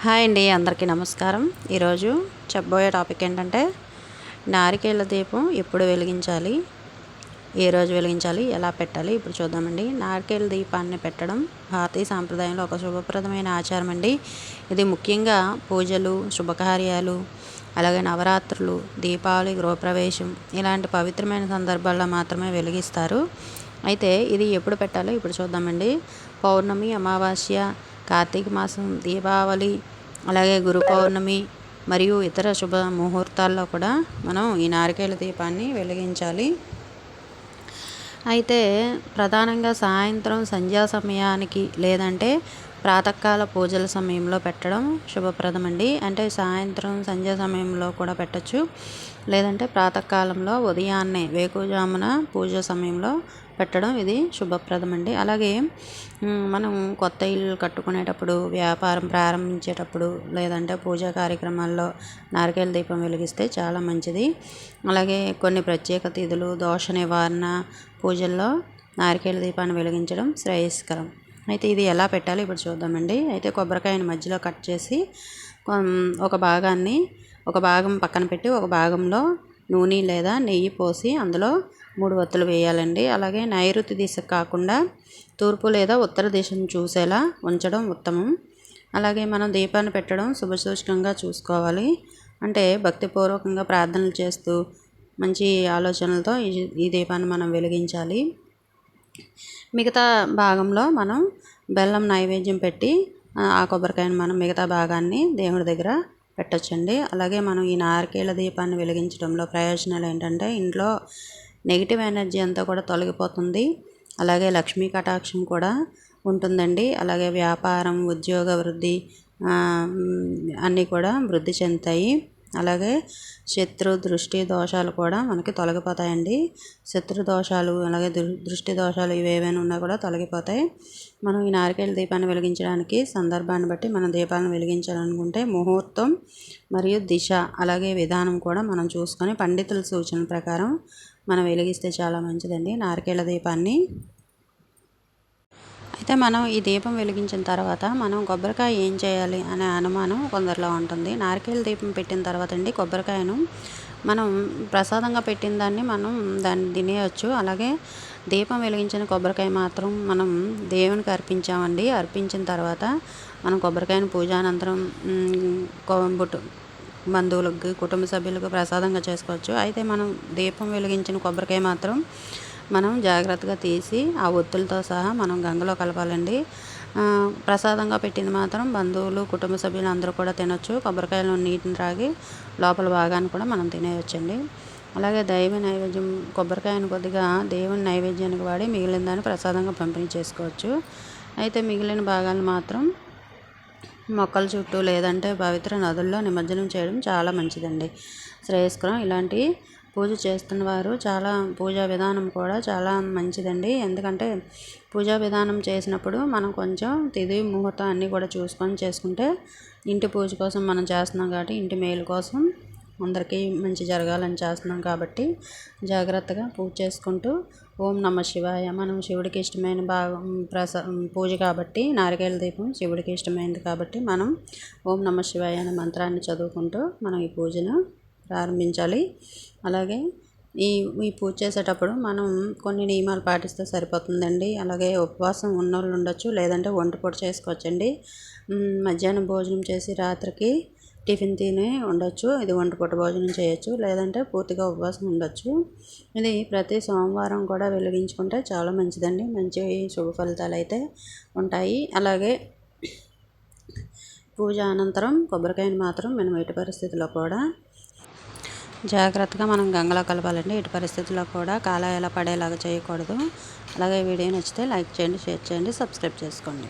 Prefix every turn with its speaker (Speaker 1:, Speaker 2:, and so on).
Speaker 1: Hi అండి అందరికీ నమస్కారం. ఈరోజు చెప్పబోయే టాపిక్ ఏంటంటే నారికేళ్ళ దీపం ఎప్పుడు వెలిగించాలి? ఏ రోజు వెలిగించాలి? ఎలా పెట్టాలి? ఇప్పుడు చూద్దామండి. నారికేళ్ళ దీపాన్ని పెట్టడం భారతీయ సాంప్రదాయంలో ఒక శుభప్రదమైన ఆచారం అండి. ఇది ముఖ్యంగా పూజలు శుభకార్యాలు అలాగే నవరాత్రులు దీపావళి గృహప్రవేశం ఇలాంటి పవిత్రమైన సందర్భాల్లో మాత్రమే వెలిగిస్తారు. అయితే ఇది ఎప్పుడు పెట్టాలో? ఇప్పుడు చూద్దామండి. పౌర్ణమి అమావాస్య కార్తీక మాసం దీపావళి అలాగే గురు పౌర్ణమి మరియు ఇతర శుభ ముహూర్తాల్లో కూడా మనం ఈ నారికేల దీపాన్ని వెలిగించాలి. అయితే ప్రధానంగా సాయంత్రం సంధ్యా సమయానికి లేదంటే ప్రాతకాల పూజల సమయంలో పెట్టడం శుభప్రదమండి. అంటే సాయంత్రం సంధ్యా సమయంలో కూడా పెట్టచ్చు. లేదంటే ప్రాతకాలంలో ఉదయాన్నే వేకుజామున పూజ సమయంలో పెట్టడం ఇది శుభప్రదం అండి. అలాగే మనం కొత్త ఇల్లు కట్టుకునేటప్పుడు వ్యాపారం ప్రారంభించేటప్పుడు లేదంటే పూజా కార్యక్రమాల్లో నారికేల దీపం వెలిగిస్తే చాలా మంచిది. అలాగే కొన్ని ప్రత్యేక తిథులు దోష నివారణ పూజల్లో నారికేల దీపాన్ని వెలిగించడం శ్రేయస్కరం. అయితే ఇది ఎలా పెట్టాలి ఇప్పుడు చూద్దామండి. అయితే కొబ్బరికాయని మధ్యలో కట్ చేసి ఒక భాగాన్ని ఒక భాగం పక్కన పెట్టి ఒక భాగంలో నూనె లేదా నెయ్యి పోసి అందులో మూడు వత్తులు వేయాలండి. అలాగే నైరుతి దిశ కాకుండా తూర్పు లేదా ఉత్తర దిశను చూసేలా ఉంచడం ఉత్తమం. అలాగే మనం దీపాన్ని పెట్టడం శుభసూచకంగా చూసుకోవాలి. అంటే భక్తిపూర్వకంగా ప్రార్థనలు చేస్తూ మంచి ఆలోచనలతో ఈ దీపాన్ని మనం వెలిగించాలి. మిగతా భాగంలో మనం బెల్లం నైవేద్యం పెట్టి ఆ కొబ్బరికాయను మనం మిగతా భాగాన్ని దేవుడి దగ్గర పెట్టచ్చండి. అలాగే మనం ఈ నారికేళ దీపాన్ని వెలిగించడంలో ప్రయోజనాలు ఏంటంటే ఇంట్లో నెగిటివ్ ఎనర్జీ అంతా కూడా తొలగిపోతుంది. అలాగే లక్ష్మీ కటాక్షం కూడా ఉంటుందండి. అలాగే వ్యాపారం ఉద్యోగ వృద్ధి అన్నీ కూడా వృద్ధి చెందుతాయి. అలాగే శత్రు దృష్టి దోషాలు కూడా మనకి తొలగిపోతాయండి. శత్రు దోషాలు అలాగే దృష్టి దోషాలు ఇవి ఉన్నా కూడా తొలగిపోతాయి. మనం ఈ నారికేళ దీపాన్ని వెలిగించడానికి సందర్భాన్ని బట్టి మనం దీపాలను వెలిగించాలనుకుంటే ముహూర్తం మరియు దిశ అలాగే విధానం కూడా మనం చూసుకొని పండితుల సూచన ప్రకారం మనం వెలిగిస్తే చాలా మంచిదండి నారికేళ దీపాన్ని. అయితే మనం ఈ దీపం వెలిగించిన తర్వాత మనం కొబ్బరికాయ ఏం చేయాలి అనే అనుమానం కొందరిలో ఉంటుంది. నారికేళ దీపం పెట్టిన తర్వాత అండి కొబ్బరికాయను మనం ప్రసాదంగా పెట్టిన దాన్ని మనం దాన్ని తినేయచ్చు. అలాగే దీపం వెలిగించిన కొబ్బరికాయ మాత్రం మనం దేవునికి అర్పించామండి. అర్పించిన తర్వాత మనం కొబ్బరికాయను పూజానంతరం బుట్టు బంధువులకు కుటుంబ సభ్యులకు ప్రసాదంగా చేసుకోవచ్చు. అయితే మనం దీపం వెలిగించిన కొబ్బరికాయ మాత్రం మనం జాగ్రత్తగా తీసి ఆ ఒత్తులతో సహా మనం గంగలో కలపాలండి. ప్రసాదంగా పెట్టింది మాత్రం బంధువులు కుటుంబ సభ్యులు అందరూ కూడా తినొచ్చు. కొబ్బరికాయలు నీటిని త్రాగి లోపల భాగాన్ని కూడా మనం తినేయొచ్చండి. అలాగే దైవ నైవేద్యం కొబ్బరికాయను కొద్దిగా దేవుని నైవేద్యానికి వాడి మిగిలిన దాన్ని ప్రసాదంగా పంపిణీ చేసుకోవచ్చు. అయితే మిగిలిన భాగాలను మాత్రం మొక్కల చుట్టూ లేదంటే పవిత్ర నదుల్లో నిమజ్జనం చేయడం చాలా మంచిదండి. శ్రేయస్కరం. ఇలాంటి పూజ చేస్తున్న వారు చాలా పూజా విధానం కూడా చాలా మంచిదండి. ఎందుకంటే పూజా విధానం చేసినప్పుడు మనం కొంచెం తిది ముహూర్తం అన్నీ కూడా చూసుకొని చేసుకుంటే ఇంటి పూజ కోసం మనం చేస్తున్నాం కాబట్టి ఇంటి మేలు కోసం అందరికీ మంచి జరగాలని చేస్తున్నాం కాబట్టి జాగ్రత్తగా పూజ చేసుకుంటూ ఓం నమ శివాయ. మనం శివుడికి ఇష్టమైన భాగం ప్రస పూజ కాబట్టి నారికేల దీపం శివుడికి ఇష్టమైనది కాబట్టి మనం ఓం నమ శివాయ అనే మంత్రాన్ని చదువుకుంటూ మనం ఈ పూజను ప్రారంభించాలి. అలాగే ఈ ఈ పూజ చేసేటప్పుడు మనం కొన్ని నియమాలు పాటిస్తే సరిపోతుందండి. అలాగే ఉపవాసం ఉన్నోళ్ళు ఉండొచ్చు లేదంటే వంట పొడి చేసుకోవచ్చండి. మధ్యాహ్నం భోజనం చేసి రాత్రికి టిఫిన్ తిని ఉండొచ్చు. ఇది వంటపూట భోజనం చేయొచ్చు. లేదంటే పూర్తిగా ఉపవాసం ఉండొచ్చు. ఇది ప్రతి సోమవారం కూడా వెలిగించుకుంటే చాలా మంచిదండి. మంచి శుభ ఫలితాలు అయితే ఉంటాయి. అలాగే పూజ అనంతరం కొబ్బరికాయను మాత్రం మనం ఎటు పరిస్థితిలో కూడా జాగ్రత్తగా మనం గంగలో కలపాలండి. ఎటు పరిస్థితుల్లో కూడా కాలా ఎలా పడేలాగా చేయకూడదు. అలాగే వీడియో నచ్చితే లైక్ చేయండి షేర్ చేయండి సబ్స్క్రైబ్ చేసుకోండి.